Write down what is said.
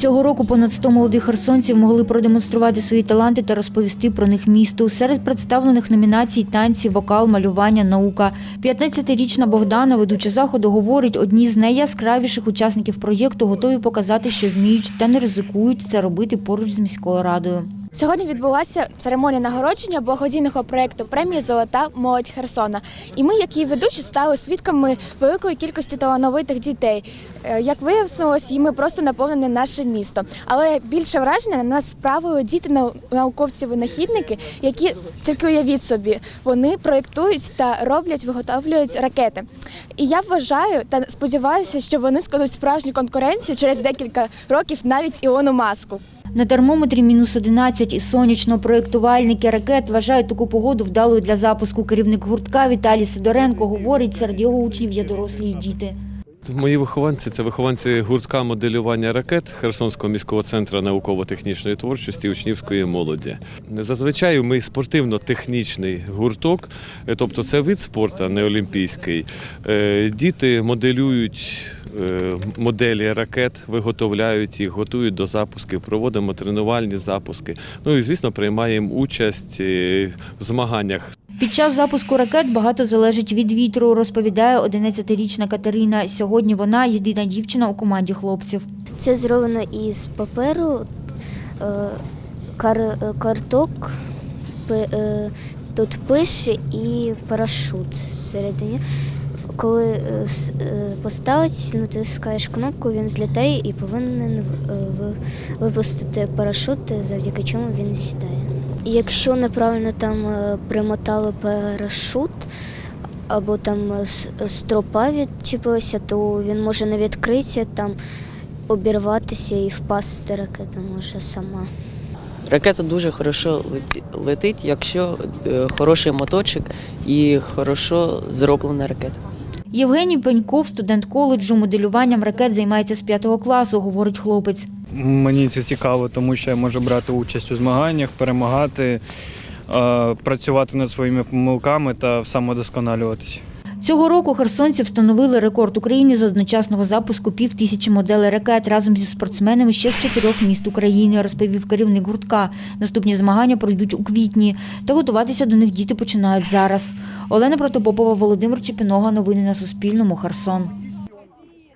Цього року понад 100 молодих херсонців могли продемонструвати свої таланти та розповісти про них місту. Серед представлених номінацій танці, вокал, малювання, наука. 15-річна Богдана, ведуча заходу, говорить, одні з найяскравіших учасників проєкту готові показати, що вміють та не ризикують це робити поруч з міською радою. Сьогодні відбулася церемонія нагородження благодійного проєкту премії Золота молодь Херсона. І ми, як її ведучі, стали свідками великої кількості талановитих дітей. Е, Як виявилось, їми просто наповнене наше місто. Але більше враження на нас справили діти нау- науковці-винахідники, які тільки уявіть собі, вони проєктують та роблять, виготовлюють ракети. І я вважаю та сподіваюся, що вони складуть справжню конкуренцію через декілька років навіть Ілону Маску. На термометрі мінус 11 і сонячно проєктувальники ракет вважають таку погоду вдалою для запуску. Керівник гуртка Віталій Сидоренко говорить, серед його учнів є дорослі і діти. Мої вихованці це вихованці гуртка моделювання ракет Херсонського міського центру науково-технічної творчості учнівської молоді. Зазвичай ми спортивно-технічний гурток, е, тобто це вид спорту, не олімпійський. Е, Діти моделюють моделі ракет, виготовляють їх, готують до запусків, проводимо тренувальні запуски. Ну і звісно, приймаємо участь е, в змаганнях Під час запуску ракет багато залежить від вітру, розповідає 11-річна Катерина. Сьогодні вона єдина дівчина у команді хлопців. Це зроблено із паперу, е, кар, е, карток, е, тут пише і парашут всередині. Коли е, е, поставить, натискаєш кнопку, він злітає і повинен е, випустити парашут, завдяки чому він сідає. Якщо неправильно там примотали парашут, або там стропа відчепилася, то він може не відкритися, там обірватися і впасти ракета може сама. Ракета дуже хорошо летить, якщо хороший моточок і хорошо зроблена ракета. Євгеній Пеньков, студент коледжу, моделюванням ракет займається з п'ятого класу, говорить хлопець. Мені це цікаво, тому що я можу брати участь у змаганнях, перемагати, працювати над своїми помилками та самодосконалюватися. Цього року херсонці встановили рекорд України з одночасного запуску пів тисячі моделей ракет разом зі спортсменами ще з чотирьох міст України, розповів керівник гуртка. Наступні змагання пройдуть у квітні, та готуватися до них діти починають зараз. Олена Протопопова, Володимир Чепінога. Новини на Суспільному. Херсон.